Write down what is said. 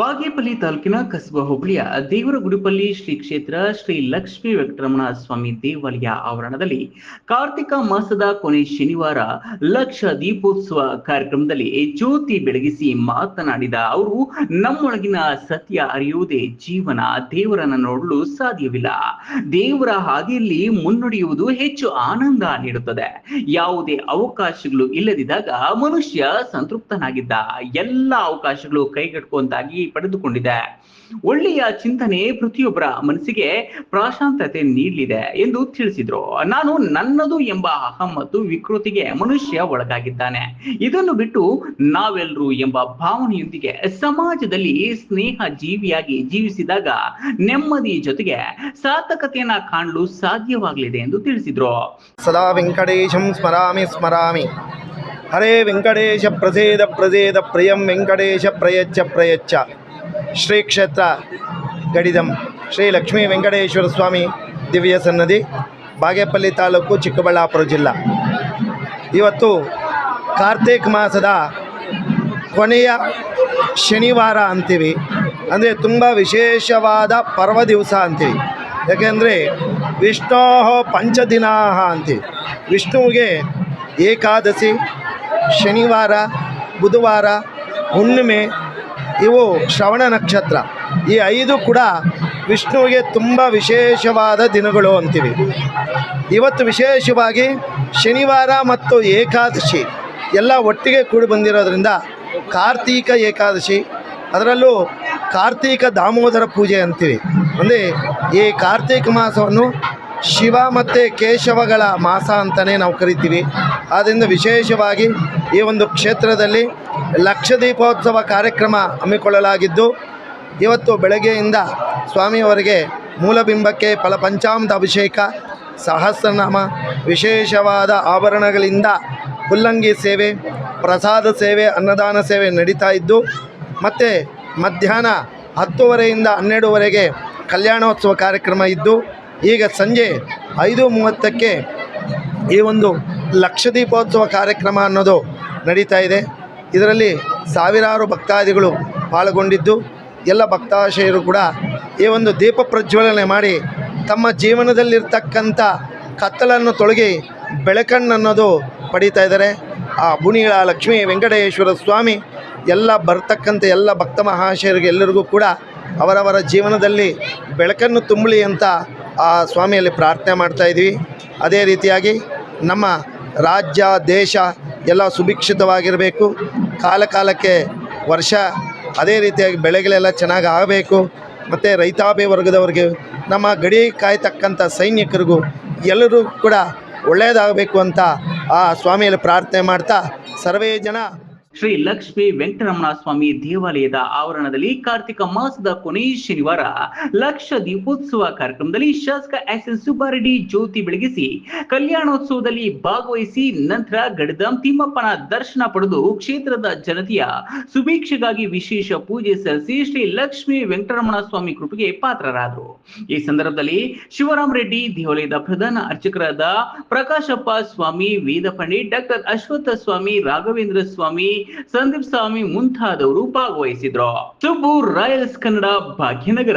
ಬಾಗೇಪಲ್ಲಿ ತಾಲೂಕಿನ ಕಸಬಾ ಹೋಬಳಿಯ ದೇವರಗುಡಿಪಲ್ಲಿ ಶ್ರೀ ಕ್ಷೇತ್ರ ಶ್ರೀ ಲಕ್ಷ್ಮೀ ವೆಂಕಟರಮಣ ಸ್ವಾಮಿ ದೇವಾಲಯ ಆವರಣದಲ್ಲಿ ಕಾರ್ತಿಕ ಮಾಸದ ಕೊನೆ ಶನಿವಾರ ಲಕ್ಷ ದೀಪೋತ್ಸವ ಕಾರ್ಯಕ್ರಮದಲ್ಲಿ ಜ್ಯೋತಿ ಬೆಳಗಿಸಿ ಮಾತನಾಡಿದ ಅವರು, ನಮ್ಮೊಳಗಿನ ಸತ್ಯ ಅರಿಯುವುದೇ ಜೀವನ. ದೇವರನ್ನ ನೋಡಲು ಸಾಧ್ಯವಿಲ್ಲ. ದೇವರ ಹಾದಿಯಲ್ಲಿ ಮುನ್ನುಡಿಯುವುದು ಹೆಚ್ಚು ಆನಂದ ನೀಡುತ್ತದೆ. ಯಾವುದೇ ಅವಕಾಶಗಳು ಇಲ್ಲದಿದ್ದಾಗ ಮನುಷ್ಯ ಸಂತೃಪ್ತನಾಗಿದ್ದ. ಎಲ್ಲ ಅವಕಾಶಗಳು ಕೈಗೆಟುಕುವಂತಾಗಿ ಪಡೆದುಕೊಂಡಿದೆ. ಒಳ್ಳೆಯ ಚಿಂತನೆ ಪ್ರತಿಯೊಬ್ಬರ ಮನಸ್ಸಿಗೆ ಪ್ರಶಾಂತತೆ ನೀಡಲಿದೆ ಎಂದು ತಿಳಿಸಿದ್ರು. ನಾನು ನನ್ನದು ಎಂಬ ಅಹಂ ಮತ್ತು ವಿಕೃತಿಗೆ ಮನುಷ್ಯ ಒಳಗಾಗಿದ್ದಾನೆ. ಇದನ್ನು ಬಿಟ್ಟು ನಾವೆಲ್ಲರೂ ಎಂಬ ಭಾವನೆಯೊಂದಿಗೆ ಸಮಾಜದಲ್ಲಿ ಸ್ನೇಹ ಜೀವಿಯಾಗಿ ಜೀವಿಸಿದಾಗ ನೆಮ್ಮದಿ ಜೊತೆಗೆ ಸಾರ್ಥಕತೆಯನ್ನ ಕಾಣಲು ಸಾಧ್ಯವಾಗಲಿದೆ ಎಂದು ತಿಳಿಸಿದ್ರು. ಸದಾ ವೆಂಕಟೇಶಂ ಸ್ಮರಾಮಿ ಸ್ಮರಾಮಿ. ಹರೇ ವೆಂಕಟೇಶ ಪ್ರಸೇದ ಪ್ರಸೇದ ಪ್ರಿಯಂ ವೆಂಕಟೇಶ ಪ್ರಯಚ್ಚ ಪ್ರಯಚ್ಛ ಶ್ರೀ ಕ್ಷೇತ್ರ ಗಡಿದಂ ಶ್ರೀ ಲಕ್ಷ್ಮೀ ವೆಂಕಟೇಶ್ವರ ಸ್ವಾಮಿ ದಿವ್ಯ ಸನ್ನದಿ ಬಾಗೇಪಲ್ಲಿ ತಾಲೂಕು ಚಿಕ್ಕಬಳ್ಳಾಪುರ ಜಿಲ್ಲಾ। ಇವತ್ತು ಕಾರ್ತಿಕ್ ಮಾಸದ ಕೊನೆಯ ಶನಿವಾರ ಅಂತೀವಿ. ಅಂದರೆ ತುಂಬ ವಿಶೇಷವಾದ ಪರ್ವ ದಿವಸ ಅಂತೀವಿ. ಯಾಕೆಂದರೆ ವಿಷ್ಣೋ ಪಂಚದಿನಾಹ ಅಂತೀವಿ. ವಿಷ್ಣುವಿಗೆ ಏಕಾದಶಿ ಶನಿವಾರ, ಬುಧವಾರ, ಹುಣ್ಣಿಮೆ ಇವು ಶ್ರವಣ ನಕ್ಷತ್ರ. ಈ ಐದು ಕೂಡ ವಿಷ್ಣುವಿಗೆ ತುಂಬ ವಿಶೇಷವಾದ ದಿನಗಳು ಅಂತೀವಿ. ಇವತ್ತು ವಿಶೇಷವಾಗಿ ಶನಿವಾರ ಮತ್ತು ಏಕಾದಶಿ ಎಲ್ಲ ಒಟ್ಟಿಗೆ ಕೂಡಿ ಬಂದಿರೋದ್ರಿಂದ ಕಾರ್ತೀಕ ಏಕಾದಶಿ, ಅದರಲ್ಲೂ ಕಾರ್ತೀಕ ದಾಮೋದರ ಪೂಜೆ ಅಂತೀವಿ. ಅಂದರೆ ಈ ಕಾರ್ತೀಕ ಮಾಸವನ್ನು ಶಿವ ಮತ್ತು ಕೇಶವಗಳ ಮಾಸ ಅಂತಲೇ ನಾವು ಕರಿತೀವಿ. ಆದ್ದರಿಂದ ವಿಶೇಷವಾಗಿ ಈ ಒಂದು ಕ್ಷೇತ್ರದಲ್ಲಿ ಲಕ್ಷ ದೀಪೋತ್ಸವ ಕಾರ್ಯಕ್ರಮ ಹಮ್ಮಿಕೊಳ್ಳಲಾಗಿದ್ದು, ಇವತ್ತು ಬೆಳಗ್ಗೆಯಿಂದ ಸ್ವಾಮಿಯವರಿಗೆ ಮೂಲಬಿಂಬಕ್ಕೆ ಫಲ ಪಂಚಾಮೃತ ಅಭಿಷೇಕ, ಸಹಸ್ರನಾಮ, ವಿಶೇಷವಾದ ಆಭರಣಗಳಿಂದ ಹುಲ್ಲಂಗಿ ಸೇವೆ, ಪ್ರಸಾದ ಸೇವೆ, ಅನ್ನದಾನ ಸೇವೆ ನಡೀತಾ ಇದ್ದು, ಮತ್ತು ಮಧ್ಯಾಹ್ನ ಹತ್ತುವರೆಯಿಂದ ಹನ್ನೆರಡುವರೆಗೆ ಕಲ್ಯಾಣೋತ್ಸವ ಕಾರ್ಯಕ್ರಮ ಇದ್ದು, ಈಗ ಸಂಜೆ ಐದು ಮೂವತ್ತಕ್ಕೆ ಈ ಒಂದು ಲಕ್ಷ ದೀಪೋತ್ಸವ ಕಾರ್ಯಕ್ರಮ ಅನ್ನೋದು ನಡೀತಾ ಇದೆ. ಇದರಲ್ಲಿ ಸಾವಿರಾರು ಭಕ್ತಾದಿಗಳು ಪಾಲ್ಗೊಂಡಿದ್ದು, ಎಲ್ಲ ಭಕ್ತಾಶಯರು ಕೂಡ ಈ ಒಂದು ದೀಪ ಪ್ರಜ್ವಲನೆ ಮಾಡಿ ತಮ್ಮ ಜೀವನದಲ್ಲಿರ್ತಕ್ಕಂಥ ಕತ್ತಲನ್ನು ತೊಳಗಿ ಬೆಳಕಣ್ಣನ್ನೋದು ಪಡೀತಾ ಇದ್ದಾರೆ. ಆ ಬುಣಿಗಳ ಲಕ್ಷ್ಮೀ ವೆಂಕಟೇಶ್ವರ ಸ್ವಾಮಿ, ಎಲ್ಲ ಬರ್ತಕ್ಕಂಥ ಎಲ್ಲ ಭಕ್ತ ಮಹಾಶಯರಿಗೆ ಎಲ್ಲರಿಗೂ ಕೂಡ ಅವರವರ ಜೀವನದಲ್ಲಿ ಬೆಳಕನ್ನು ತುಂಬಲಿ ಅಂತ ಆ ಸ್ವಾಮಿಯಲ್ಲಿ ಪ್ರಾರ್ಥನೆ ಮಾಡ್ತಾ ಇದ್ವಿ. ಅದೇ ರೀತಿಯಾಗಿ ನಮ್ಮ ರಾಜ್ಯ, ದೇಶ ಎಲ್ಲ ಸುಭಿಕ್ಷಿತವಾಗಿರಬೇಕು. ಕಾಲ ಕಾಲಕ್ಕೆ ವರ್ಷ ಅದೇ ರೀತಿಯಾಗಿ ಬೆಳೆಗಳೆಲ್ಲ ಚೆನ್ನಾಗಿ ಆಗಬೇಕು. ಮತ್ತು ರೈತಾಪಿ ವರ್ಗದವ್ರಿಗೆ, ನಮ್ಮ ಗಡಿ ಕಾಯ್ತಕ್ಕಂಥ ಸೈನಿಕರಿಗೂ ಎಲ್ಲರೂ ಕೂಡ ಒಳ್ಳೆಯದಾಗಬೇಕು ಅಂತ ಆ ಸ್ವಾಮಿಯಲ್ಲಿ ಪ್ರಾರ್ಥನೆ ಮಾಡ್ತಾ ಸರ್ವೇ ಜನ ಶ್ರೀ ಲಕ್ಷ್ಮೀ ವೆಂಕಟರಮಣ ಸ್ವಾಮಿ ದೇವಾಲಯದ ಆವರಣದಲ್ಲಿ ಕಾರ್ತಿಕ ಮಾಸದ ಕೊನೆಯ ಶನಿವಾರ ಲಕ್ಷ ದೀಪೋತ್ಸವ ಕಾರ್ಯಕ್ರಮದಲ್ಲಿ ಶಾಸಕ ಎಸ್ ಎನ್ ಸುಬ್ಬಾರೆಡ್ಡಿ ಜ್ಯೋತಿ ಬೆಳಗಿಸಿ ಕಲ್ಯಾಣೋತ್ಸವದಲ್ಲಿ ಭಾಗವಹಿಸಿ ನಂತರ ಗಡದಂ ತಿಮ್ಮಪ್ಪನ ದರ್ಶನ ಪಡೆದು ಕ್ಷೇತ್ರದ ಜನತೆಯ ಸುಭೀಕ್ಷೆಗಾಗಿ ವಿಶೇಷ ಪೂಜೆ ಸಲ್ಲಿಸಿ ಶ್ರೀ ಲಕ್ಷ್ಮೀ ವೆಂಕಟರಮಣ ಸ್ವಾಮಿ ಕೃಪೆಗೆ ಪಾತ್ರರಾದರು. ಈ ಸಂದರ್ಭದಲ್ಲಿ ಶಿವರಾಮ ರೆಡ್ಡಿ ದೇವಾಲಯದ ಪ್ರಧಾನ ಅರ್ಚಕರಾದ ಪ್ರಕಾಶಪ್ಪ ಸ್ವಾಮಿ ವೇದ ಡಾಕ್ಟರ್ ಅಶ್ವಥ ಸ್ವಾಮಿ, ರಾಘವೇಂದ್ರ ಸ್ವಾಮಿ ಸಂದೀಪ್ ಸ್ವಾಮಿ ಮುಂತಾದವರು ಭಾಗವಹಿಸಿದ್ರು. ಸುಬ್ಬು ರಾಯಲ್ಸ್ ಕನ್ನಡ ಭಾಗ್ಯನಗರ.